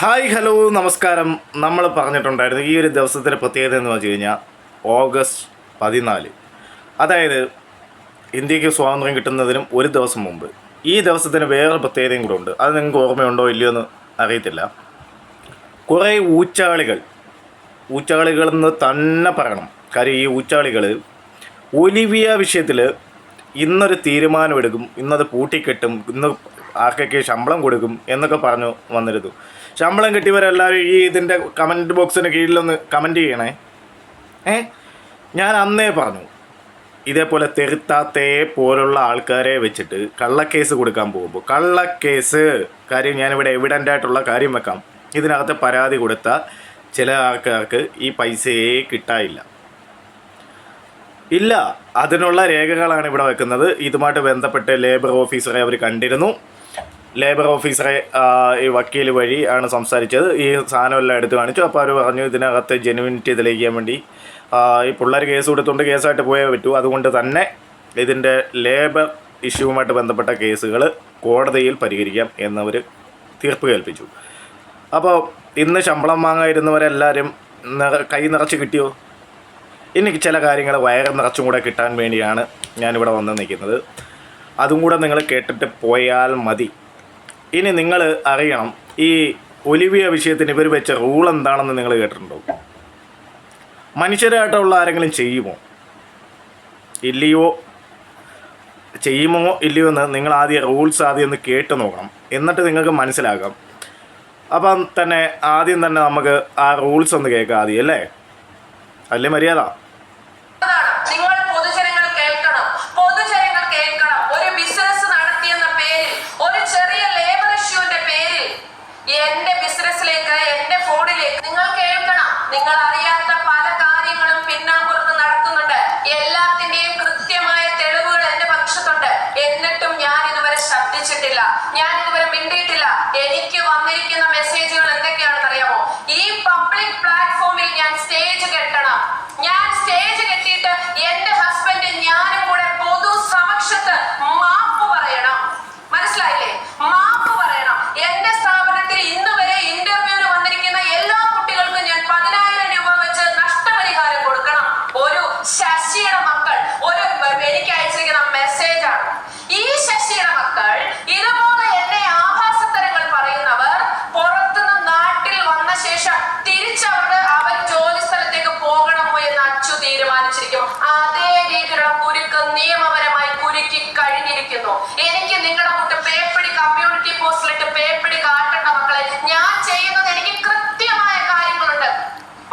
Hi hello നമസ്കാരം. നമ്മൾ പറഞ്ഞിട്ടുണ്ടായിരുന്നു ഈ ഒരു ദിവസത്തിന്റെ പ്രത്യേകത എന്ന് വെച്ച് കഴിഞ്ഞാൽ ഓഗസ്റ്റ് പതിനാല്. അതായത് ഇന്ത്യയ്ക്ക് സ്വാതന്ത്ര്യം കിട്ടുന്നതിനും ഒരു ദിവസം മുമ്പ്. ഈ ദിവസത്തിന് വേറെ പ്രത്യേകതയും കൂടെ ഉണ്ട്. അത് നിങ്ങൾക്ക് ഓർമ്മയുണ്ടോ ഇല്ലയോ എന്ന് അറിയത്തില്ല. കുറേ ഊച്ചാളികൾ ഊച്ചാളികളെന്ന് തന്നെ പറയണം. കാര്യം ഈ ഊച്ചാളികൾ ഒലിവിയ വിഷയത്തിൽ ഇന്നൊരു തീരുമാനമെടുക്കും ഇന്നത് പൂട്ടിക്കെട്ടും ഇന്ന് ആർക്കൊക്കെ ശമ്പളം കൊടുക്കും എന്നൊക്കെ പറഞ്ഞു വന്നിരുന്നു. ശമ്പളം കിട്ടിയവരെല്ലാവരും ഈ ഇതിന്റെ കമന്റ് ബോക്സിന് കീഴിലൊന്ന് കമന്റ് ചെയ്യണേ. ഏ? ഞാൻ അന്നേ പറഞ്ഞു ഇതേപോലെ തെരുത്താത്തയെ പോലുള്ള ആൾക്കാരെ വെച്ചിട്ട് കള്ളക്കേസ് കൊടുക്കാൻ പോകുമ്പോൾ കള്ളക്കേസ് കാര്യം ഞാനിവിടെ എവിഡന്റ് ആയിട്ടുള്ള കാര്യം വെക്കാം. ഇതിനകത്ത് പരാതി കൊടുത്ത ചില ആൾക്കാർക്ക് ഈ പൈസയെ കിട്ടായില്ല. ഇല്ല അതിനുള്ള രേഖകളാണ് ഇവിടെ വെക്കുന്നത്. ഇതുമായിട്ട് ബന്ധപ്പെട്ട് ലേബർ ഓഫീസറെ അവർ കണ്ടിരുന്നു. ലേബർ ഓഫീസറെ ഈ വക്കീൽ വഴി ആണ് സംസാരിച്ചത്. ഈ സാധനമെല്ലാം എടുത്ത് കാണിച്ചു. അപ്പോൾ അവർ പറഞ്ഞു ഇതിനകത്ത് ജെനുവിനിറ്റി തെളിയിക്കാൻ വേണ്ടി ഈ പിള്ളേർ കേസ് കൊടുത്തുകൊണ്ട് കേസായിട്ട് പോയേ പറ്റൂ. അതുകൊണ്ട് തന്നെ ഇതിന്റെ ലേബർ ഇഷ്യൂവുമായിട്ട് ബന്ധപ്പെട്ട കേസുകൾ കോടതിയിൽ പരിഹരിക്കാം എന്നവർ തീർപ്പ് കേൾപ്പിച്ചു. അപ്പോൾ ഇന്ന് ശമ്പളം വാങ്ങായിരുന്നവരെല്ലാവരും കൈ നിറച്ച് കിട്ടിയോ? എനിക്ക് ചില കാര്യങ്ങൾ വയറ് നിറച്ചും കൂടെ കിട്ടാൻ വേണ്ടിയാണ് ഞാനിവിടെ വന്ന് നിൽക്കുന്നത്. അതും കൂടെ നിങ്ങൾ കേട്ടിട്ട് പോയാൽ മതി. ഇനി നിങ്ങൾ അറിയണം ഈ ഒലിവിയ വിഷയത്തിന് ഇവർ വെച്ച റൂൾ എന്താണെന്ന് നിങ്ങൾ കേട്ടിട്ടുണ്ടോ? മനുഷ്യരായിട്ടുള്ള ആരെങ്കിലും ചെയ്യുമോ? ഇല്ലയോ? ചെയ്യുമോ? ഇല്ലയോ എന്ന് നിങ്ങൾ ആദ്യം റൂൾസ് ആദ്യം ഒന്ന് കേട്ട് നോക്കണം. എന്നിട്ട് നിങ്ങൾക്ക് മനസ്സിലാക്കാം. അപ്പം തന്നെ ആദ്യം തന്നെ നമുക്ക് ആ റൂൾസ് ഒന്ന് കേൾക്കാം ആദ്യം അല്ലേ? അല്ലേ മര്യാദ നിങ്ങൾ പൊതുജനങ്ങൾ കേൾക്കണം പൊതുജനങ്ങൾ കേൾക്കണം ഒരു ബിസിനസ് നടത്തിയെന്ന പേരിൽ ഒരു ചെറിയ ലേബർ ഇഷ്യൂവിന്റെ പേരിൽ എന്റെ ബിസിനസ്സിലേക്ക് എന്റെ ഫോണിലേക്ക് നിങ്ങൾ കേൾക്കണം നിങ്ങൾ അറിയാത്ത പല കാര്യങ്ങളും പിന്നാമ്പുറത്ത് നടക്കുന്നുണ്ട് എല്ലാത്തിന്റെയും കൃത്യമായ തെളിവുകൾ എന്റെ പക്ഷത്തുണ്ട് എന്നിട്ടും ഞാൻ ഇതുവരെ ശബ്ദിച്ചിട്ടില്ല ഞാൻ ഇതുവരെ മിണ്ടിയിട്ടില്ല. എനിക്ക് വന്നിരിക്കുന്ന മെസ്സേജുകൾ എന്തൊക്കെയാണെന്ന് അറിയാമോ? ഈ പബ്ലിക് പ്ലാറ്റ്ഫോമിൽ ഞാൻ സ്റ്റേജ് കെട്ടണം. ഞാൻ സ്റ്റേജ് കെട്ടിയിട്ട് എന്റെ ഹസ്ബൻഡ് ഞാനും കൂടെ പൊതു സമക്ഷത്ത് മാപ്പ് പറയണം മനസ്സിലായില്ലേ മാപ്പ് പറയണം എന്റെ സ്ഥാപനത്തിൽ ഇന്ന് വരെ ഇന്റർവ്യൂവിന് വന്നിരിക്കുന്ന എല്ലാ കുട്ടികൾക്കും ഞാൻ പതിനായിരം രൂപ വെച്ച് നഷ്ടപരിഹാരം കൊടുക്കണം ഒരു ശശിയുടെ മക്കൾ ഒരു എനിക്ക് അയച്ചിരിക്കുന്ന മെസ്സേജ് ആണ് ഈ ശശിയുടെ മക്കൾ ഇതുപോലെ എന്നെ ആഭാസത്തരങ്ങൾ പറയുന്നവർ പുറത്തുനിന്ന് നാട്ടിൽ വന്ന ശേഷം തിരിച്ചവരുടെ അവർ ജോലി സ്ഥലത്തേക്ക് പോകണമോ എന്ന് അച്ചു തീരുമാനിച്ചിരിക്കും അതേ രീതിയിലുള്ള കുരുക്ക് നിയമപരമായി കുരുക്കി കഴിഞ്ഞിരിക്കുന്നു എനിക്ക് നിങ്ങളുടെ കൂട്ട് പേപ്പടി കമ്മ്യൂണിറ്റി പോസ്റ്റിലിട്ട് പേപ്പടി കാട്ടേണ്ട മക്കളെ ഞാൻ ചെയ്യുന്നത് എനിക്ക് കൃത്യമായ കാര്യങ്ങളുണ്ട്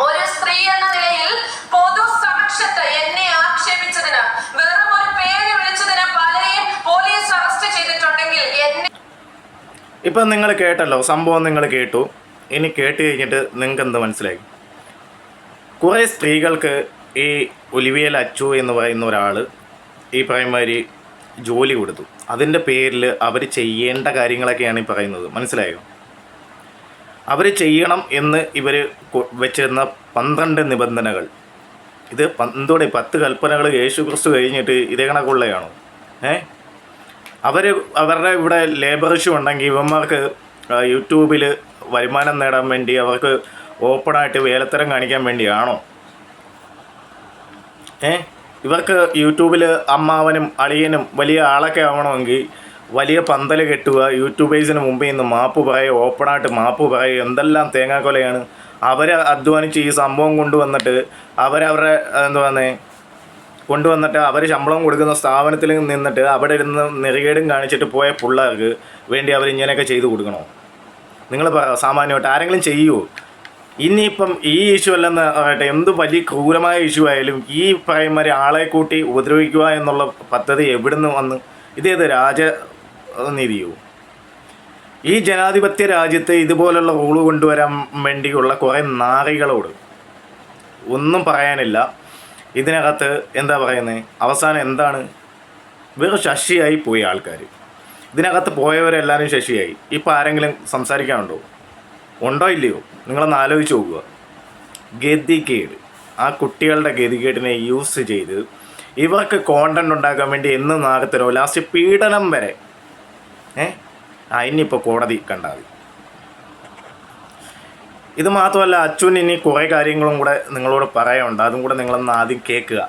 ഒരു സ്ത്രീ എന്ന നിലയിൽ പൊതു സമക്ഷത്ത് എന്നെ ആക്ഷേപിച്ചതിന് വെറും ഒരു പേര് വിളിച്ചതിന് പലരെയും പോലീസ് അറസ്റ്റ് ചെയ്തിട്ടുണ്ടെങ്കിൽ എന്നെ ഇപ്പം നിങ്ങൾ കേട്ടല്ലോ സംഭവം നിങ്ങൾ കേട്ടു. ഇനി കേട്ട് കഴിഞ്ഞിട്ട് നിങ്ങൾക്ക് എന്ത് മനസ്സിലായി? കുറേ സ്ത്രീകൾക്ക് ഈ ഒലിവിയൽ അച്ചു എന്ന് പറയുന്ന ഒരാൾ ഈ പറയുമാതിരി ജോലി കൊടുത്തു. അതിന്റെ പേരിൽ അവർ ചെയ്യേണ്ട കാര്യങ്ങളൊക്കെയാണ് ഈ പറയുന്നത്. മനസ്സിലായോ? അവർ ചെയ്യണം എന്ന് ഇവർ വെച്ചിരുന്ന പന്ത്രണ്ട് നിബന്ധനകൾ. ഇത് പന്തോടെ പത്ത് കൽപ്പനകൾ യേശു ക്രിസ്തു കഴിഞ്ഞിട്ട് ഇതേ കണക്കുള്ളതാണോ ഏ? അവർ അവരുടെ ഇവിടെ ലേബർ ഇഷ്യൂ ഉണ്ടെങ്കിൽ ഇവന്മാർക്ക് യൂട്യൂബിൽ വരുമാനം നേടാൻ വേണ്ടി അവർക്ക് ഓപ്പണായിട്ട് വേലത്തരം കാണിക്കാൻ വേണ്ടിയാണോ? ഏ? ഇവർക്ക് യൂട്യൂബിൽ അമ്മാവനും അളിയനും വലിയ ആളൊക്കെ ആവണമെങ്കിൽ വലിയ പന്തൽ കെട്ടുക യൂട്യൂബേഴ്സിന് മുമ്പിൽ നിന്ന് മാപ്പ് പറയുക ഓപ്പണായിട്ട് മാപ്പ് പറയുക എന്തെല്ലാം തേങ്ങാക്കൊലയാണ്. അവരെ അധ്വാനിച്ച് ഈ സംഭവം കൊണ്ടുവന്നിട്ട് അവരവരുടെ എന്തുവാന്നേ കൊണ്ടുവന്നിട്ട് അവർ ശമ്പളം കൊടുക്കുന്ന സ്ഥാപനത്തിൽ നിന്നിട്ട് അവിടെ ഇരുന്ന് നെറികേടും കാണിച്ചിട്ട് പോയ പിള്ളേർക്ക് വേണ്ടി അവർ ഇങ്ങനെയൊക്കെ ചെയ്തു കൊടുക്കണോ? നിങ്ങൾ പറ സാമാന്യമായിട്ട് ആരെങ്കിലും ചെയ്യുമോ ഇനിയിപ്പം ഈ ഇഷ്യൂ അല്ലെന്ന് പറയട്ടെ എന്ത് വലിയ ക്രൂരമായ ഇഷ്യൂ ആയാലും ഈ പ്രൈമറി ആളെ കൂട്ടി ഉപദ്രവിക്കുക എന്നുള്ള പദ്ധതി എവിടുന്ന് വന്ന്? ഇതേത് രാജനീതിയോ ഈ ജനാധിപത്യ രാജ്യത്ത് ഇതുപോലുള്ള റൂൾ കൊണ്ടുവരാൻ വേണ്ടിയുള്ള കുറേ നാറികളോട് ഒന്നും പറയാനില്ല. ഇതിനകത്ത് എന്താ പറയുന്നത് അവസാനം എന്താണ്? വെറും ശശിയായി പോയി ആൾക്കാർ ഇതിനകത്ത് പോയവരെല്ലാവരും ശശിയായി. ഇപ്പോൾ ആരെങ്കിലും സംസാരിക്കാനുണ്ടോ? ഉണ്ടോ ഇല്ലയോ? നിങ്ങളൊന്ന് ആലോചിച്ച് നോക്കുക. ഗതികേട്. ആ കുട്ടികളുടെ ഗതികേടിനെ യൂസ് ചെയ്ത് ഇവർക്ക് കോണ്ടന്റ് ഉണ്ടാക്കാൻ വേണ്ടി എന്ന് നാഗത്തരോ ലാസ്റ്റ് പീഡനം വരെ. ഏ? അതിനിപ്പോൾ കോടതി കണ്ടാൽ ഇത് മാത്രമല്ല അച്ഛൻ ഇനി കുറേ കാര്യങ്ങളും കൂടെ നിങ്ങളോട് പറയാനുണ്ട് അതും കൂടെ നിങ്ങളൊന്ന് ആദ്യം കേൾക്കുക.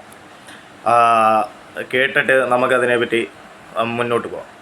കേട്ടിട്ട് നമുക്കതിനെപ്പറ്റി പറ്റി മുന്നോട്ട് പോകാം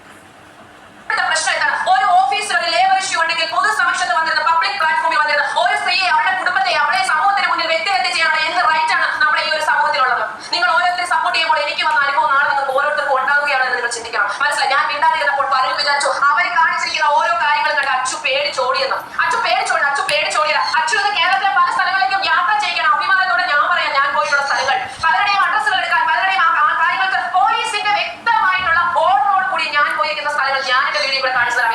ഞാൻ പ്രശ്നം എന്താണ്? ഒരു വിചാരിച്ചു അവർ കാണിച്ചിരിക്കുന്ന ഓരോ കാര്യങ്ങളും കണ്ട് വന്നിരുന്ന പബ്ലിക് പ്ലാറ്റ്ഫോമിൽ വന്നിരുന്ന ഒരു സ്ത്രീയെ അവരുടെ കുടുംബത്തെ അവളെ സമൂഹത്തിന് മുന്നിൽ വ്യക്തിഹത്യ ചെയ്യാനുള്ള എന്ത് റൈറ്റ് ആണ് നമ്മുടെ ഈ ഒരു സമൂഹത്തിലുള്ളത് നിങ്ങൾ ഓരോരുത്തരും സപ്പോർട്ട് ചെയ്യുമ്പോൾ എനിക്ക് വന്ന അനുഭവം നാളെ നിങ്ങൾക്ക് ഓരോരുത്തർക്കും ഉണ്ടാവുകയാണെന്ന് നിങ്ങൾ ചിന്തിക്കണം മനസ്സിലായി ഞാൻ മിണ്ടാതിരുന്നപ്പോൾ പലരും വിചാരിച്ചു അവർ കാണിച്ചിരിക്കുന്ന ഓരോ കാര്യങ്ങളും കണ്ട് അച്ചു പേടിച്ചോടിയെന്ന് അച്ചു പേടിച്ചോടി അച്ചു പേടിച്ചോടിയ അച്ചു ഇന്ന് കേരളത്തിലെ പല സ്ഥലങ്ങളിലേക്കും യാത്ര ചെയ്യണം അഭിമാനത്തോടെ ഞാൻ പറയാം ഞാൻ പോയിട്ടുള്ള സ്ഥലങ്ങൾ പലരുടെയും അഡ്രസ്സുകൾ എടുക്കാൻ പലരുടെയും ആ ആ കാര്യങ്ങൾക്ക് പോലീസിന്റെ വ്യക്തമായിട്ടുള്ള ഓർഡറോട് കൂടി ഞാൻ പോയിരിക്കുന്ന സ്ഥലങ്ങൾ ഞാൻ എന്റെ വീഡിയോ ഇവിടെ കാണിച്ചു തരാം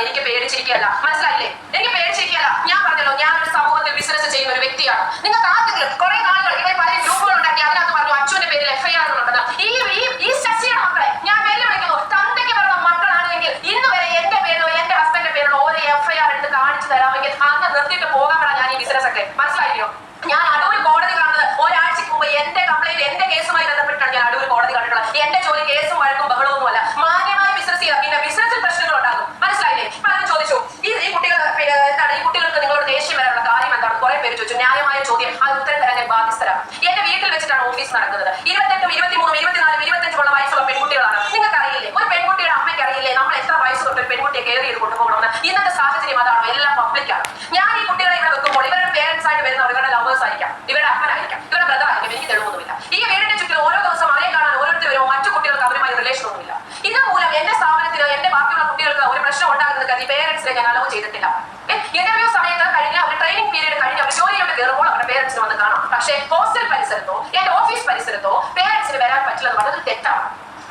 എനിക്ക് പേടിച്ചിരിക്കുകയല്ല മനസ്സിലായില്ലേ? എനിക്ക് പേടിച്ചിരിക്കുകയല്ല ഞാൻ പറഞ്ഞല്ലോ ഞാൻ ഒരു സമൂഹത്തിൽ ബിസിനസ് ചെയ്യുന്ന ഒരു വ്യക്തിയാണ്. നിങ്ങൾക്ക് ആർക്കെങ്കിലും കുറെ നാളുകൾ ഇവർ പല ഗ്രൂപ്പുകൾ ഉണ്ടാക്കി അതിനകത്ത് പറഞ്ഞു അച്ഛന്റെ പേരിൽ എഫ്ഐആർ എന്നുള്ളത് ഈ ഈ ഈ ശശിയുടെ മക്കളെ ഞാൻ വെല്ലുവിളിക്കുന്നു തന്തയ്ക്ക് പറഞ്ഞ മക്കളാണെങ്കിൽ ഇന്ന് വരെ എന്റെ പേരിലോ എന്റെ ഹസ്ബൻഡിന്റെ പേരിലോ ഒരു എഫ്ഐആർ എടുത്ത് കാണിച്ചു തരാമെങ്കിൽ അന്ന് നിർത്തിയിട്ട് പോകാൻ ഞാൻ ഈ ബിസിനസ് ഒക്കെ മനസ്സിലായില്ലോ ഞാൻ അടൂർ കോടതി കാണുന്നത് ഒരാഴ്ചക്ക് മുമ്പ് എന്റെ കംപ്ലൈന്റ് എന്റെ കേസുമായി ബന്ധപ്പെട്ടാണ് ഞാൻ അടൂർ കോടതി കണ്ടിട്ടുള്ളത് എന്റെ ജോലി കേസും വഴക്കും ബഹളവുമല്ല മാന്യമായ ബിസിനസ് ചെയ്യുക പിന്നെ ബിസിനസ്സിൽ പ്രശ്നങ്ങൾ ഉണ്ടാകും മനസ്സിലായില്ലേ പലരും ചോദിച്ചു ഈ ഈ കുട്ടികൾ പിന്നെ എന്താണ് ഈ കുട്ടികൾക്ക് നിങ്ങളോട് ദേഷ്യം വരാനുള്ള കാര്യം എന്താണ് കുറെ പേര് ചോദിച്ചു ന്യായമായ ചോദ്യം അത് ഉത്തരം തരാൻ ഞാൻ ബാധ്യസ്ഥരാണ് എന്റെ വീട്ടിൽ വെച്ചിട്ടാണ് ഓഫീസ് നടക്കുന്നത് ഇരുപത്തെട്ടും ഇരുപത്തിമൂന്നും ഇരുപത്തിനാലും ഇരുപത്തഞ്ചുമുള്ള വയസ്സുള്ള പെൺകുട്ടികളാണ് നിങ്ങൾക്ക് അറിയില്ലേ ഒരു പെൺകുട്ടിയുടെ അമ്മയ്ക്ക് അറിയില്ലേ നമ്മൾ എത്ര വയസ്സ് തൊട്ട് ഒരു പെൺകുട്ടിയെ കയറി ചെയ്ത് കൊണ്ടുപോകണമെന്ന് ഇന്നത്തെ സാഹചര്യം അതാണോ എല്ലാം പബ്ലിക്കാണ് ഞാൻ ഈ കുട്ടികളെ ഇവിടെ വെക്കുമ്പോൾ ഇവരുടെ പേരൻസ് ആയിട്ട് വരുന്നവർ ആയിരിക്കാം. ഇവരുടെ അപ്പനായിരിക്കാം ഇവരുടെ ബ്രദർ ആയിരിക്കാം. എനിക്ക് തെളിവൊന്നുമില്ല. ഈ വീടിന്റെ ചുറ്റിലും ഓരോ ദിവസം അവരെ കാണാൻ ഓരോരുത്തർ വരുമോ മറ്റു കുട്ടികൾക്ക് അവരുമായി റിലേഷൻ ഒന്നുമില്ല. ഇത് മൂലം എന്റെ സ്ഥാപനത്തിന് എന്റെ ബാക്കിയുള്ള കുട്ടികൾക്ക് ഒരു പ്രശ്നം ഉണ്ടാകുന്നത് കാര്യം പേരൻസിനെ ഞാൻ അലോ ചെയ്തിട്ടില്ല. ഇന്റർവ്യൂ സമയത്ത് കഴിഞ്ഞ ഒരു ട്രെയിനിങ് പീരീഡ് കഴിഞ്ഞ് അവർ ജോലിയിലോട്ട് കയറുമ്പോൾ അവരുടെ പേരൻസിന് വന്ന് കാണാം. പക്ഷേ ഹോസ്റ്റൽ പരിസരത്തോ എന്റെ ഓഫീസ് പരിസരത്തോ പേരൻസിന് വരാൻ പറ്റില്ല എന്ന് പറഞ്ഞത് തെറ്റാണ്.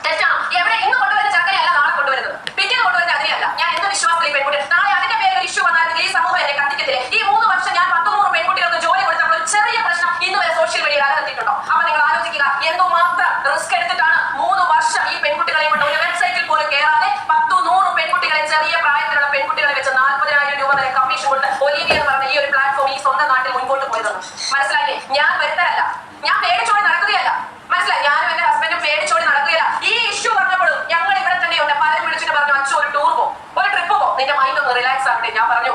തെറ്റാണ്. എവിടെ ഇന്ന് കൊണ്ടുവരുന്ന ചക്കരയല്ല നാളെ കൊണ്ടുവരുന്നത്. പിറ്റേന്ന് കൊണ്ടുവരുന്ന അതിനെയല്ല ഞാൻ എന്ത് വിശ്വാസത്തിൽ പെൺകുട്ടി നാളെ അതിന്റെ പേരിൽ ഇഷ്യൂ വന്നായിരുന്നെങ്കിൽ ഈ സമൂഹം എന്നെ കത്തിക്കത്തില്ലേ? ഈ മൂന്ന് വർഷം ഞാൻ പത്ത് നൂറ് പെൺകുട്ടികൾക്ക് ജോലി കൊടുത്തപ്പോൾ ഒരു ചെറിയ പ്രശ്നം ഇന്ന് വരെ സോഷ്യൽ മീഡിയയിൽ അലകത്തിയിട്ടുണ്ടോ അപ്പൊ നിങ്ങൾ ആലോചിക്കുക എന്തോ മാത്രം റിസ്ക് എടുത്തിട്ടാണ് മൂന്ന് വർഷം ഈ പെൺകുട്ടികളെ കൊണ്ട് ഒരു വെബ്സൈറ്റിൽ പോലും കയറാതെ പത്തു നൂറ് പെൺകുട്ടികളെ ചെറിയ പ്രായത്തിലുള്ള പെൺകുട്ടികളെ വെച്ച് നാൽപ്പതിനായിരം രൂപ വരെ കമ്മീഷൻ കൊടുത്ത് ഒലീവിയ എന്ന് പറഞ്ഞ ഈ ഒരു പ്ലാറ്റ്ഫോം ഈ സ്വന്തം നാട്ടിൽ മുൻപോട്ട് പോയതെന്ന് മനസ്സിലായില്ലേ? ഞാൻ വരുത്തരല്ല ഞാൻ പേടിച്ചോടി നടക്കുകയല്ല. മനസ്സിലായി? ഞാനും എന്റെ ഹസ്ബൻഡും പേടിച്ചോടി നടക്കുകയില്ല. ഈ ഇഷ്യൂ പറഞ്ഞപ്പോഴും ഞങ്ങൾ ഇവിടെ തന്നെയുണ്ട്. പലരും വിളിച്ചിട്ട് പറഞ്ഞു അച്ഛൻ ഒരു ടൂർ പോ. ഒരു ട്രിപ്പ് പോ. നിന്റെ മൈൻഡ് ഒന്ന് റിലാക്സ് ആകട്ടെ ഞാൻ പറഞ്ഞു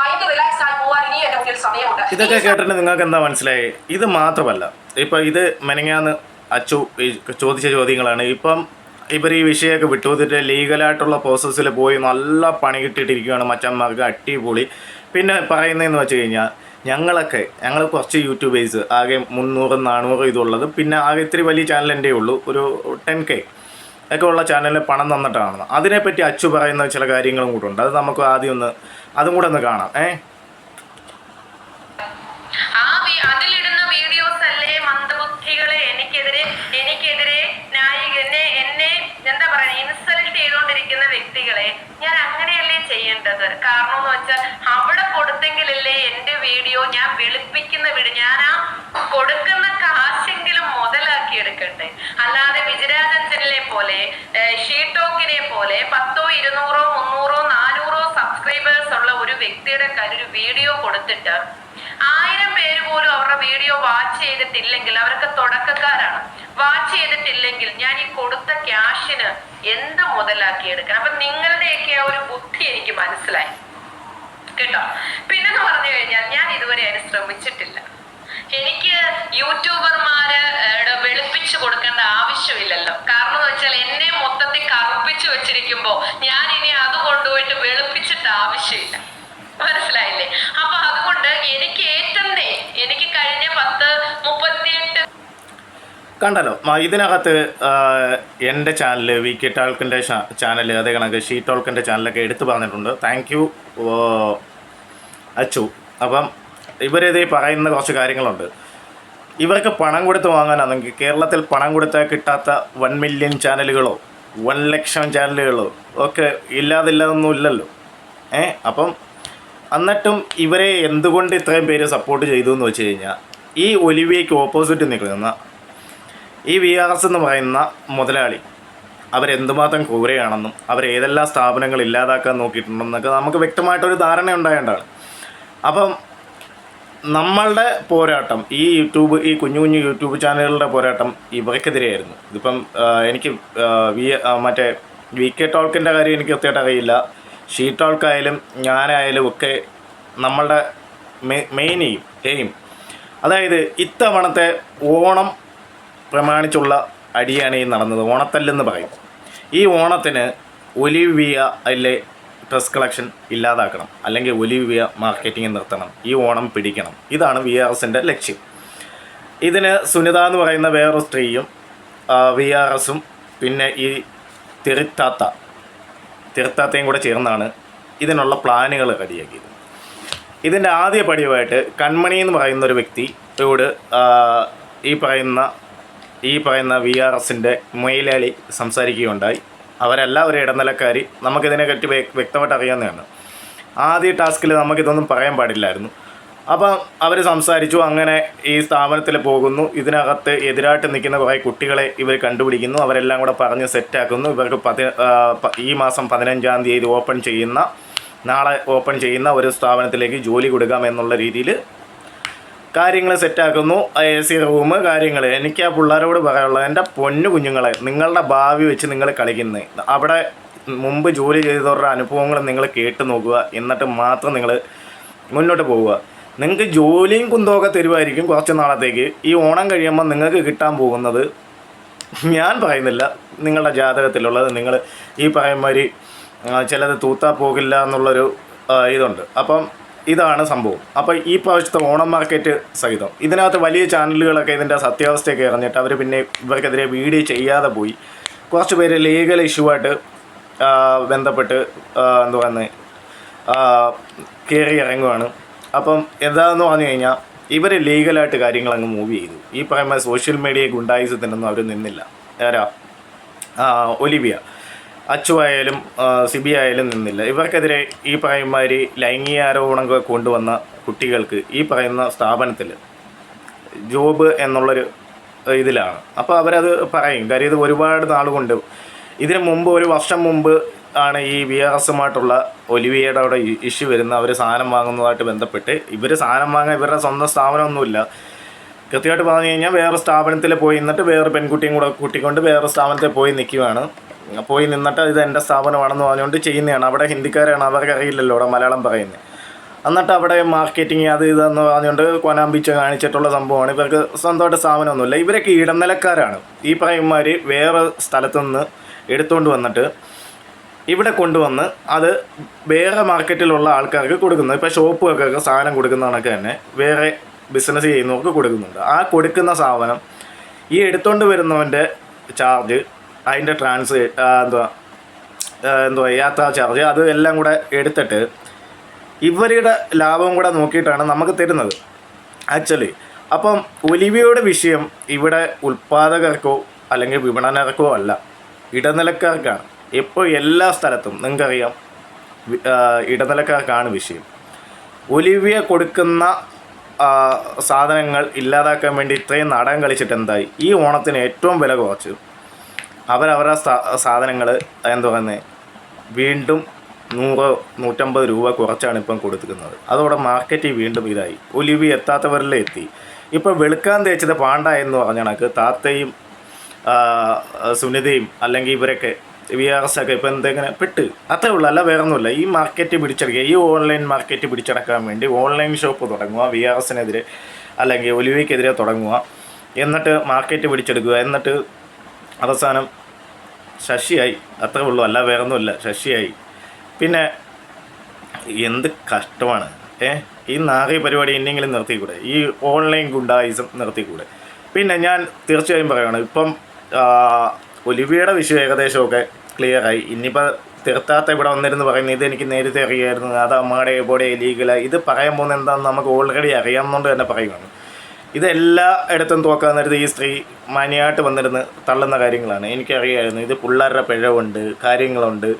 മൈൻഡ് റിലാക്സ് ആയി പോവാൻ ഇനി എന്റെ മുന്നിൽ സമയമുണ്ട്. ഇതൊക്കെ കേട്ടിട്ട് നിങ്ങൾക്ക് എന്താ മനസ്സിലായി? ഇത് മാത്രമല്ല. ഇപ്പൊ ഇത് മെനങ്ങാന്ന് അച്ചു ചോദിച്ച ചോദ്യങ്ങളാണ്. ഇപ്പം ഇവർ ഈ വിഷയമൊക്കെ വിട്ടുകൊടുത്തിട്ട് ലീഗലായിട്ടുള്ള പ്രോസസ്സിൽ പോയി നല്ല പണി കിട്ടിയിട്ടിരിക്കുകയാണ് മച്ചന്മാർക്ക്. അടിപൊളി. പിന്നെ പറയുന്നതെന്ന് വെച്ച് കഴിഞ്ഞാൽ ഞങ്ങളൊക്കെ ഞങ്ങൾ കുറച്ച് യൂട്യൂബേഴ്സ് ആകെ മുന്നൂറ് നാനൂറ് ഇതുള്ളത്. പിന്നെ ആകെ ഇത്തിരി വലിയ ചാനലിന്റെ ഉള്ളൂ. ഒരു ടെൻ കെ ഒക്കെ ഉള്ള ചാനലിൽ പണം തന്നിട്ടാണ്. അതിനെപ്പറ്റി അച്ചു പറയുന്ന ചില കാര്യങ്ങളും കൂടെ ഉണ്ട്. അത് നമുക്ക് ആദ്യം ഒന്ന് അതും കൂടെ ഒന്ന് കാണാം. ഏഹ് വ്യക്തികളെ ഞാൻ അങ്ങനെയല്ലേ ചെയ്യേണ്ടത്? കാരണം എന്ന് വെച്ചാൽ അവിടെ കൊടുത്തെങ്കിലല്ലേ എന്റെ വീഡിയോ ഞാൻ വെളുപ്പിക്കുന്ന വീഡിയോ ഞാൻ ആ കൊടുക്കുന്ന കാശെങ്കിലും മുതലാക്കി എടുക്കട്ടെ അല്ലാതെ വിജയരാജൻസനെ പോലെ ഷീടോക്കിനെ പോലെ പത്തോ ഇരുന്നൂറോ മുന്നൂറോ നാനൂറോ സബ്സ്ക്രൈബേഴ്സ് ഉള്ള ഒരു വ്യക്തിയുടെ കയ്യിൽ ഒരു വീഡിയോ കൊടുത്തിട്ട് ആയിരം പേര് പോലും അവരുടെ വീഡിയോ വാച്ച് ചെയ്തിട്ടില്ലെങ്കിൽ അവരൊക്കെ തുടക്കക്കാരാണ്. വാച്ച് ചെയ്തിട്ടില്ലെങ്കിൽ ഞാൻ ഈ കൊടുത്ത ക്യാഷിന് എന്ത് മുതലാക്കി എടുക്കണം? അപ്പൊ നിങ്ങളുടെയൊക്കെ ആ ഒരു ബുദ്ധി എനിക്ക് മനസ്സിലായി. കേട്ടോ? പിന്നെന്ന് പറഞ്ഞു കഴിഞ്ഞാൽ ഞാൻ ഇതുവരെ അതിന് ശ്രമിച്ചിട്ടില്ല. എനിക്ക് യൂട്യൂബർമാര് വെളുപ്പിച്ചു കൊടുക്കേണ്ട ആവശ്യമില്ലല്ലോ. കാരണം എന്ന് വെച്ചാൽ എന്നെ മൊത്തത്തിൽ കറുപ്പിച്ചു വെച്ചിരിക്കുമ്പോ ഞാൻ ഇനി അത് കൊണ്ടുപോയിട്ട് വെളുപ്പിച്ചിട്ട് ആവശ്യമില്ല. മനസ്സിലായില്ലേ? അപ്പൊ അതുകൊണ്ട് എനിക്ക് ഏറ്റന്നേ എനിക്ക് കഴിഞ്ഞ പത്ത് മുപ്പത്തിയെട്ട് കണ്ടല്ലോ. ഇതിനകത്ത് എന്റെ ചാനൽ വി കെ ടാൾക്കിന്റെ ചാനൽ അതേ കണക്ക് ഷീ ടോൾക്കിന്റെ ചാനലൊക്കെ എടുത്തു പറഞ്ഞിട്ടുണ്ട്. Thank you Achu. അപ്പം ഇവരിത് പറയുന്ന കുറച്ച് കാര്യങ്ങളുണ്ട്. ഇവർക്ക് പണം കൊടുത്ത് വാങ്ങാനാണെങ്കിൽ കേരളത്തിൽ പണം കൊടുത്താൽ കിട്ടാത്ത വൺ മില്യൺ ചാനലുകളോ വൺ ലക്ഷം ചാനലുകളോ ഒക്കെ ഇല്ലാതില്ലാതൊന്നും ഇല്ലല്ലോ. ഏ അപ്പം എന്നിട്ടും ഇവരെ എന്തുകൊണ്ട് ഇത്രയും പേര് സപ്പോർട്ട് ചെയ്തു എന്ന് വെച്ച് കഴിഞ്ഞാൽ ഈ ഒലിവിയയ്ക്ക് ഓപ്പോസിറ്റ് നിൽക്കുന്ന ഈ വി ആർ എസ് എന്ന് പറയുന്ന മുതലാളി അവരെന്തുമാത്രം ക്രൂരയാണെന്നും അവരേതെല്ലാം സ്ഥാപനങ്ങൾ ഇല്ലാതാക്കാൻ നോക്കിയിട്ടുണ്ടെന്നൊക്കെ നമുക്ക് വ്യക്തമായിട്ടൊരു ധാരണ ഉണ്ടായേണ്ടതാണ്. അപ്പം നമ്മളുടെ പോരാട്ടം ഈ യൂട്യൂബ് ഈ കുഞ്ഞു കുഞ്ഞു യൂട്യൂബ് ചാനലുകളുടെ പോരാട്ടം ഇവർക്കെതിരെയായിരുന്നു. ഇതിപ്പം എനിക്ക് വി മറ്റേ വി കെ ടോൾക്കിന്റെ കാര്യം എനിക്ക് കൃത്യമായിട്ട് അറിയില്ല. ഷീ ടോൾക്കായാലും ഞാനായാലും ഒക്കെ നമ്മളുടെ മെയിൻ എയിം എയിം അതായത് ഇത്തവണത്തെ ഓണം പ്രമാണിച്ചുള്ള അടിയാണ് ഈ നടന്നത്. ഓണത്തല്ലെന്ന് പറയും. ഈ ഓണത്തിന് ഒലിവിയ അല്ലെ ഡ്രസ് കളക്ഷൻ ഇല്ലാതാക്കണം. അല്ലെങ്കിൽ ഒലിവിയ മാർക്കറ്റിംഗ് നിർത്തണം. ഈ ഓണം പിടിക്കണം. ഇതാണ് വി ആർ എസിന്റെ ലക്ഷ്യം. ഇതിന് സുനിത എന്ന് പറയുന്ന വേറൊരു സ്ത്രീയും വി ആർ എസും പിന്നെ ഈ തിരുത്താത്ത തിരുത്താത്തയും കൂടെ ചേർന്നാണ് ഇതിനുള്ള പ്ലാനുകൾ റെഡിയാക്കിയത്. ഇതിന്റെ ആദ്യ പടിയുമായിട്ട് കൺമണി എന്ന് പറയുന്ന ഒരു വ്യക്തിയോട് ഈ പറയുന്ന ഈ പറയുന്ന വി ആർ എസിന്റെ മൊയിലാളി സംസാരിക്കുകയുണ്ടായി. അവരെല്ലാം ഒരു ഇടനിലക്കാരി നമുക്കിതിനെപ്പറ്റി വ്യ- വ്യക്തമായിട്ട് അറിയാവുന്നതാണ്. ആദ്യ ടാസ്കിൽ നമുക്കിതൊന്നും പറയാൻ പാടില്ലായിരുന്നു. അപ്പം അവർ സംസാരിച്ചു അങ്ങനെ ഈ സ്ഥാപനത്തിൽ പോകുന്നു. ഇതിനകത്ത് എതിരായിട്ട് നിൽക്കുന്ന കുറേ കുട്ടികളെ ഇവർ കണ്ടുപിടിക്കുന്നു. അവരെല്ലാം കൂടെ പറഞ്ഞ് സെറ്റാക്കുന്നു. ഇവർക്ക് പതി ഈ മാസം പതിനഞ്ചാം തീയതി ഓപ്പൺ ചെയ്യുന്ന നാളെ ഓപ്പൺ ചെയ്യുന്ന ഒരു സ്ഥാപനത്തിലേക്ക് ജോലി കൊടുക്കാം എന്നുള്ള രീതിയിൽ കാര്യങ്ങൾ സെറ്റാക്കുന്നു. എ സി റൂം കാര്യങ്ങൾ എനിക്ക് ആ പിള്ളേരോട് പറയാനുള്ളത് എന്റെ പൊന്നു കുഞ്ഞുങ്ങളെ നിങ്ങളുടെ ഭാവി വെച്ച് നിങ്ങൾ കളിക്കുന്നത് അവിടെ മുമ്പ് ജോലി ചെയ്തവരുടെ അനുഭവങ്ങൾ നിങ്ങൾ കേട്ട് നോക്കുക. എന്നിട്ട് മാത്രം നിങ്ങൾ മുന്നോട്ട് പോവുക. നിങ്ങൾക്ക് ജോലിയും കുന്തമൊക്കെ തരുമായിരിക്കും കുറച്ച് നാളത്തേക്ക്. ഈ ഓണം കഴിയുമ്പോൾ നിങ്ങൾക്ക് കിട്ടാൻ പോകുന്നത് ഞാൻ പറയുന്നില്ല. നിങ്ങളുടെ ജാതകത്തിലുള്ളത് നിങ്ങൾ ഈ പറയുമാതിരി ചിലത് തൂത്താ പോകില്ല എന്നുള്ളൊരു ഇതുണ്ട്. അപ്പം ഇതാണ് സംഭവം. അപ്പോൾ ഈ പ്രാവശ്യത്തെ ഓണം മാർക്കറ്റ് സഹിതം. ഇതിനകത്ത് വലിയ ചാനലുകളൊക്കെ ഇതിന്റെ സത്യാവസ്ഥയൊക്കെ അറിഞ്ഞിട്ട് അവർ പിന്നെ ഇവർക്കെതിരെ വീഡിയോ ചെയ്യാതെ പോയി. കുറച്ച് പേര് ലീഗൽ ഇഷ്യൂ ആയിട്ട് ബന്ധപ്പെട്ട് എന്താ പറയുന്നത് കയറി ഇറങ്ങുവാണ്. അപ്പം എന്താണെന്ന് പറഞ്ഞു കഴിഞ്ഞാൽ ഇവർ ലീഗലായിട്ട് കാര്യങ്ങൾ അങ്ങ് മൂവ് ചെയ്തു. ഈ പറയുന്ന സോഷ്യൽ മീഡിയ ഗുണ്ടായുസത്തിനൊന്നും അവർ നിന്നില്ല. ആരാ? ഒലിവിയ. അച്ചു ആയാലും സിബി ആയാലും നിന്നില്ല. ഇവർക്കെതിരെ ഈ പറയുമാതിരി ലൈംഗിക ആരോപണങ്ങൾ കൊണ്ടുവന്ന കുട്ടികൾക്ക് ഈ പറയുന്ന സ്ഥാപനത്തിൽ ജോബ് എന്നുള്ളൊരു ഇതിലാണ്. അപ്പോൾ അവരത് പറയും. കാര്യം ഇത് ഒരുപാട് കൊണ്ട് ഇതിനു മുമ്പ് ഒരു വർഷം മുമ്പ് ആണ് ഈ വി ആർ എസുമായിട്ടുള്ള ഒലിവിയയുടെ അവിടെ ഇഷ്യൂ വരുന്ന അവർ സാധനം വാങ്ങുന്നതായിട്ട് ബന്ധപ്പെട്ട് ഇവർ സാധനം വാങ്ങാൻ ഇവരുടെ സ്വന്തം സ്ഥാപനമൊന്നുമില്ല. കൃത്യമായിട്ട് പറഞ്ഞു കഴിഞ്ഞാൽ വേറെ സ്ഥാപനത്തിൽ പോയി നിന്നിട്ട് വേറെ പെൺകുട്ടിയും കൂടെ കൂട്ടിക്കൊണ്ട് വേറെ സ്ഥാപനത്തിൽ പോയി നിൽക്കുകയാണ്. പോയി നിന്നിട്ട് ഇത് എന്റെ സ്ഥാപനമാണെന്ന് പറഞ്ഞുകൊണ്ട് ചെയ്യുന്നതാണ്. അവിടെ ഹിന്ദിക്കാരാണ് അവർക്ക് അറിയില്ലല്ലോ അവിടെ മലയാളം പറയുന്നത്. എന്നിട്ട് അവിടെ മാർക്കറ്റിംഗ് അത് ഇതെന്ന് പറഞ്ഞുകൊണ്ട് കൊനാമ്പിച്ച് കാണിച്ചിട്ടുള്ള സംഭവമാണ്. ഇവർക്ക് സ്വന്തമായിട്ട് സ്ഥാപനമൊന്നുമില്ല. ഇവരൊക്കെ ഇടനിലക്കാരാണ്. ഈ പറയുമാർ വേറെ സ്ഥലത്തു നിന്ന് എടുത്തുകൊണ്ട് വന്നിട്ട് ഇവിടെ കൊണ്ടുവന്ന് അത് വേറെ മാർക്കറ്റിലുള്ള ആൾക്കാർക്ക് കൊടുക്കുന്നു. ഇപ്പോൾ ഷോപ്പുകൾക്കൊക്കെ സാധനം കൊടുക്കുന്ന കണക്ക് തന്നെ വേറെ ബിസിനസ് ചെയ്യുന്നവർക്ക് കൊടുക്കുന്നുണ്ട്. ആ കൊടുക്കുന്ന സാധനം ഈ എടുത്തുകൊണ്ട് വരുന്നവന്റെ ചാർജ് അതിന്റെ ട്രാൻസ് എന്താ എന്തുവാ യാത്രാ ചാർജ് അത് എല്ലാം കൂടെ എടുത്തിട്ട് ഇവരുടെ ലാഭം കൂടെ നോക്കിയിട്ടാണ് നമുക്ക് തരുന്നത്. ആക്ച്വലി അപ്പം ഒലിവിയുടെ വിഷയം ഇവിടെ ഉൽപ്പാദകർക്കോ അല്ലെങ്കിൽ വിപണനർക്കോ അല്ല. ഇടനിലക്കാർക്കാണ്. ഇപ്പോൾ എല്ലാ സ്ഥലത്തും നിങ്ങൾക്കറിയാം ഇടനിലക്കാർക്കാണ് വിഷയം. ഒലിവിയ കൊടുക്കുന്ന സാധനങ്ങൾ ഇല്ലാതാക്കാൻ വേണ്ടി ഇത്രയും നാടകം കളിച്ചിട്ട് എന്തായി? ഈ ഓണത്തിന് ഏറ്റവും വില കുറച്ച്. അവരവരുടെ സാധനങ്ങൾ എന്താ പറയുന്നത് വീണ്ടും നൂറ് നൂറ്റമ്പത് രൂപ കുറച്ചാണ് ഇപ്പം കൊടുക്കുന്നത്. അതോടെ മാർക്കറ്റിൽ വീണ്ടും ഇതായി. ഒലിവി എത്താത്തവരിലെ എത്തി. ഇപ്പോൾ വെളുക്കാൻ തേച്ചത് പാണ്ട എന്ന് പറഞ്ഞ കണക്ക് താത്തയും സുനിതയും അല്ലെങ്കിൽ ഇവരൊക്കെ വി ആർ എസ് ഒക്കെ ഇപ്പം എന്തെങ്ങനെ പെട്ട്. അത്രേ ഉള്ളൂ. അല്ല വേറെ ഒന്നുമില്ല ഈ മാർക്കറ്റ് പിടിച്ചെടുക്കുക. ഈ ഓൺലൈൻ മാർക്കറ്റ് പിടിച്ചടക്കാൻ വേണ്ടി ഓൺലൈൻ ഷോപ്പ് തുടങ്ങുക വി ആർ എസിനെതിരെ അല്ലെങ്കിൽ ഒലിവിക്കെതിരെ തുടങ്ങുക. എന്നിട്ട് മാർക്കറ്റ് പിടിച്ചെടുക്കുക. എന്നിട്ട് അവസാനം ശശിയായി. അത്ര ഉള്ളൂ. അല്ല വേറൊന്നുമില്ല. ശശിയായി. പിന്നെ എന്ത് കഷ്ടമാണ്. ഏ? ഈ നാറിയ പരിപാടി ഇന്നെങ്കിലും നിർത്തിക്കൂടെ? ഈ ഓൺലൈൻ ഗുണ്ടായിസം നിർത്തിക്കൂടെ? പിന്നെ ഞാൻ തീർച്ചയായും പറയുകയാണ് ഇപ്പം ഒലിവിയുടെ വിഷയം ഏകദേശമൊക്കെ ക്ലിയറായി. ഇനിയിപ്പോൾ തീർത്താത്ത ഇവിടെ വന്നിരുന്ന് പറയുന്നത് ഇത് എനിക്ക് നേരത്തെ അറിയായിരുന്നു. അത് അമ്മയുടെ എവിടെ ലീഗലായി ഇത് പറയാൻ പോകുന്നത് എന്താണെന്ന് നമുക്ക് ഓൾറെഡി അറിയാമെന്നുകൊണ്ട് തന്നെ പറയുകയാണ് ഇതെല്ലാ ഇടത്തും തോക്കാൻ നേരത്ത് ഈ സ്ത്രീ മാന്യമായിട്ട് വന്നിരുന്ന് തള്ളുന്ന കാര്യങ്ങളാണ്. എനിക്കറിയായിരുന്നു ഇത് പിള്ളേരുടെ പിഴവുണ്ട് കാര്യങ്ങളുണ്ട്.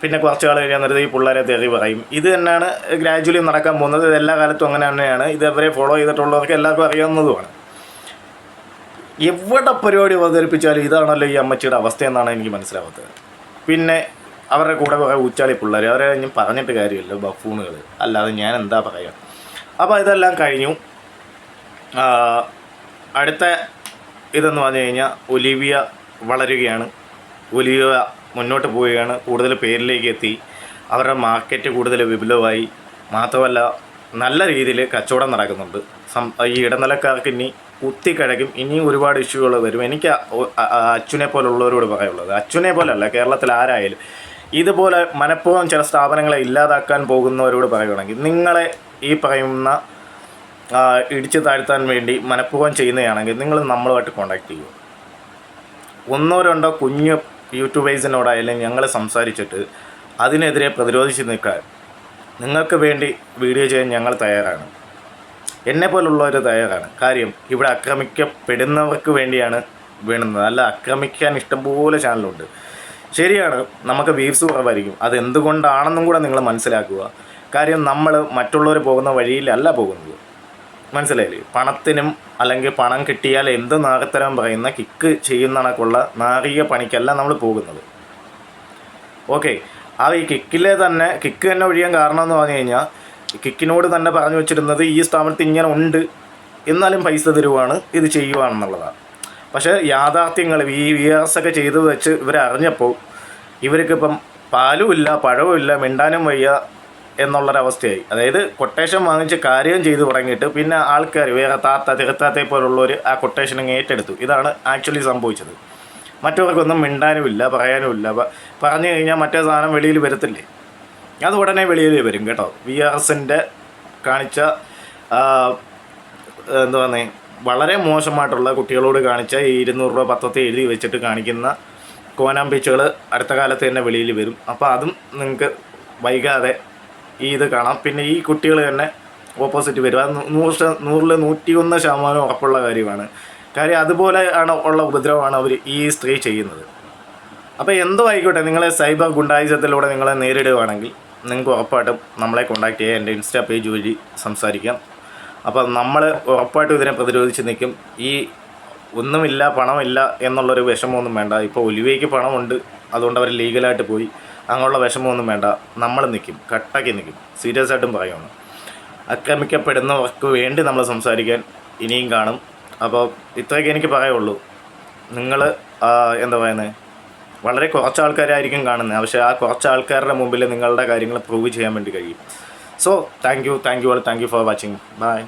പിന്നെ കുറച്ച് കാലം കഴിയാൻ നേരത്ത് ഈ പിള്ളേരെ തെറി പറയും. ഇത് തന്നെയാണ് ഗ്രാജുവലി നടക്കാൻ പോകുന്നത്. ഇത് എല്ലാ കാലത്തും അങ്ങനെ തന്നെയാണ്. ഇത് അവരെ ഫോളോ ചെയ്തിട്ടുള്ളവർക്ക് എല്ലാവർക്കും അറിയാവുന്നതുമാണ്. എവിടെ പരിപാടി അവതരിപ്പിച്ചാലും ഇതാണല്ലോ ഈ അമ്മച്ചിയുടെ അവസ്ഥ എന്നാണ് എനിക്ക് മനസ്സിലാവാത്തത്. പിന്നെ അവരുടെ കൂടെ കുറേ ഉച്ചാളി പിള്ളേർ അവരെ ഞാൻ പറഞ്ഞിട്ട് കാര്യമില്ല ബഫൂണുകൾ അല്ലാതെ ഞാൻ എന്താ പറയുക അപ്പോൾ ഇതെല്ലാം കഴിഞ്ഞു. അടുത്ത ഇതെന്ന് പറഞ്ഞു കഴിഞ്ഞാൽ ഒലിവിയ വളരുകയാണ്. ഒലിവിയ മുന്നോട്ട് പോവുകയാണ്. കൂടുതൽ പേരിലേക്ക് എത്തി. അവരുടെ മാർക്കറ്റ് കൂടുതൽ വിപുലമായി. മാത്രമല്ല നല്ല രീതിയിൽ കച്ചവടം നടക്കുന്നുണ്ട്. സം ഈ ഇടനിലക്കാർക്ക് ഇനി കുത്തിക്കഴക്കും. ഇനിയും ഒരുപാട് ഇഷ്യൂകൾ വരും. എനിക്ക് അച്ഛനെ പോലുള്ളവരോട് പറയുള്ളത് അച്ഛനെ പോലല്ല കേരളത്തിൽ ആരായാലും. ഇതുപോലെ മനഃപൂർവം ചില സ്ഥാപനങ്ങളെ ഇല്ലാതാക്കാൻ പോകുന്നവരോട് പറയുകയാണെങ്കിൽ നിങ്ങളെ ഈ പറയുന്ന ഇടിച്ചു താഴ്ത്താൻ വേണ്ടി മനഃപൂർവം ചെയ്യുന്നതാണെങ്കിൽ നിങ്ങൾ നമ്മളുമായിട്ട് കോണ്ടാക്ട് ചെയ്യുക ഒന്നോ രണ്ടോ കുഞ്ഞു യൂട്യൂബേഴ്സിനോടായാലും ഞങ്ങൾ സംസാരിച്ചിട്ട് അതിനെതിരെ പ്രതിരോധിച്ച് നിൽക്കാൻ നിങ്ങൾക്ക് വേണ്ടി വീഡിയോ ചെയ്യാൻ ഞങ്ങൾ തയ്യാറാണ്. എന്നെ പോലുള്ളവർ തയ്യാറാണ്. കാര്യം ഇവിടെ ആക്രമിക്കപ്പെടുന്നവർക്ക് വേണ്ടിയാണ് വേണ്ടുന്നത്. അല്ല ആക്രമിക്കാൻ ഇഷ്ടംപോലെ ചാനലുണ്ട്. ശരിയാണ് നമുക്ക് വ്യൂസ് കുറവായിരിക്കും. അത് എന്തുകൊണ്ടാണെന്നും കൂടെ നിങ്ങൾ മനസ്സിലാക്കുക. കാര്യം നമ്മൾ മറ്റുള്ളവർ പോകുന്ന വഴിയിലല്ല പോകുന്നത്. മനസ്സിലായില്ലേ? പണത്തിനും അല്ലെങ്കിൽ പണം കിട്ടിയാൽ എന്ത് നാഗത്തരം പറയുന്ന കിക്ക് ചെയ്യുന്ന കണക്കുള്ള നാഗിക പണിക്കല്ല നമ്മൾ പോകുന്നത്. ഓക്കെ. ആ ഈ കിക്കിലെ തന്നെ കിക്ക് തന്നെ ഒഴിയാൻ കാരണം എന്ന് പറഞ്ഞു കഴിഞ്ഞാൽ കിക്കിനോട് തന്നെ പറഞ്ഞു വെച്ചിരുന്നത് ഈ സ്ഥാപനത്തിൽ ഇങ്ങനെ ഉണ്ട് എന്നാലും പൈസ തരുവാണ് ഇത് ചെയ്യുവാണെന്നുള്ളതാണ്. പക്ഷേ യാഥാർത്ഥ്യങ്ങൾ ഈ വി എസ് ഒക്കെ ചെയ്തു വെച്ച് ഇവരറിഞ്ഞപ്പോൾ ഇവർക്കിപ്പം പാലുമില്ല പഴവുമില്ല മിണ്ടാനും വയ്യ എന്നുള്ളൊരവസ്ഥയായി. അതായത് കൊട്ടേഷൻ വാങ്ങിച്ച് കാര്യം ചെയ്തു തുടങ്ങിയിട്ട് പിന്നെ ആൾക്കാർ വേറെ താത്ത തിരുത്താത്തെ പോലുള്ളവർ ആ കൊട്ടേഷൻ അങ്ങ് ഏറ്റെടുത്തു. ഇതാണ് ആക്ച്വലി സംഭവിച്ചത്. മറ്റവർക്കൊന്നും മിണ്ടാനുമില്ല പറയാനുമില്ല. പറഞ്ഞു കഴിഞ്ഞാൽ മറ്റേ സാധനം വെളിയിൽ വരത്തില്ലേ? അത് ഉടനെ വെളിയിൽ വരും കേട്ടോ. വി ആർ എസിന്റെ കാണിച്ച എന്താ പറയുക വളരെ മോശമായിട്ടുള്ള കുട്ടികളോട് കാണിച്ച ഈ ഇരുന്നൂറ് രൂപ പത്രത്തിൽ എഴുതി വെച്ചിട്ട് കാണിക്കുന്ന കോനാമ്പീച്ചുകൾ അടുത്ത കാലത്ത് തന്നെ വെളിയിൽ വരും. അപ്പോൾ അതും നിങ്ങൾക്ക് വൈകാതെ ഈ ഇത് കാണാം. പിന്നെ ഈ കുട്ടികൾ തന്നെ ഓപ്പോസിറ്റ് വരും. അത് നൂറ് നൂറിൽ നൂറ്റി ഒന്ന് ശതമാനം ഉറപ്പുള്ള കാര്യമാണ്. കാര്യം അതുപോലെ ആണ് ഉള്ള ഉപദ്രവമാണ് അവർ ഈ സ്ത്രീ ചെയ്യുന്നത്. അപ്പോൾ എന്തോ ആയിക്കോട്ടെ നിങ്ങളെ സൈബർ ഗുണ്ടായുസത്തിലൂടെ നിങ്ങളെ നേരിടുകയാണെങ്കിൽ നിങ്ങൾക്ക് ഉറപ്പായിട്ടും നമ്മളെ കോൺടാക്ട് ചെയ്യുക എന്റെ ഇൻസ്റ്റാ പേജ് വഴി സംസാരിക്കാം. അപ്പോൾ നമ്മൾ ഉറപ്പായിട്ടും ഇതിനെ പ്രതിരോധിച്ച് നിൽക്കും. ഈ ഒന്നുമില്ല പണമില്ല എന്നുള്ളൊരു വിഷമമൊന്നും വേണ്ട. ഇപ്പോൾ ഒലിവയ്ക്ക് പണമുണ്ട്. അതുകൊണ്ട് അവർ ലീഗലായിട്ട് പോയി. അങ്ങനെയുള്ള വിഷമമൊന്നും വേണ്ട. നമ്മൾ നിൽക്കും കട്ടാക്കി നിൽക്കും സീരിയസ് ആയിട്ടും പറയുകയാണ് ആക്രമിക്കപ്പെടുന്നവർക്ക് വേണ്ടി നമ്മൾ സംസാരിക്കാൻ ഇനിയും കാണും. അപ്പോൾ ഇത്രയൊക്കെ എനിക്ക് പറയുള്ളൂ. നിങ്ങൾ എന്താ പറയുന്നത് വളരെ കുറച്ച് ആൾക്കാരായിരിക്കും കാണുന്നത്. പക്ഷേ ആ കുറച്ച് ആൾക്കാരുടെ മുമ്പിൽ നിങ്ങളുടെ കാര്യങ്ങൾ പ്രൂവ് ചെയ്യാൻ വേണ്ടി കഴിയും. So thank you thank you all thank you for watching bye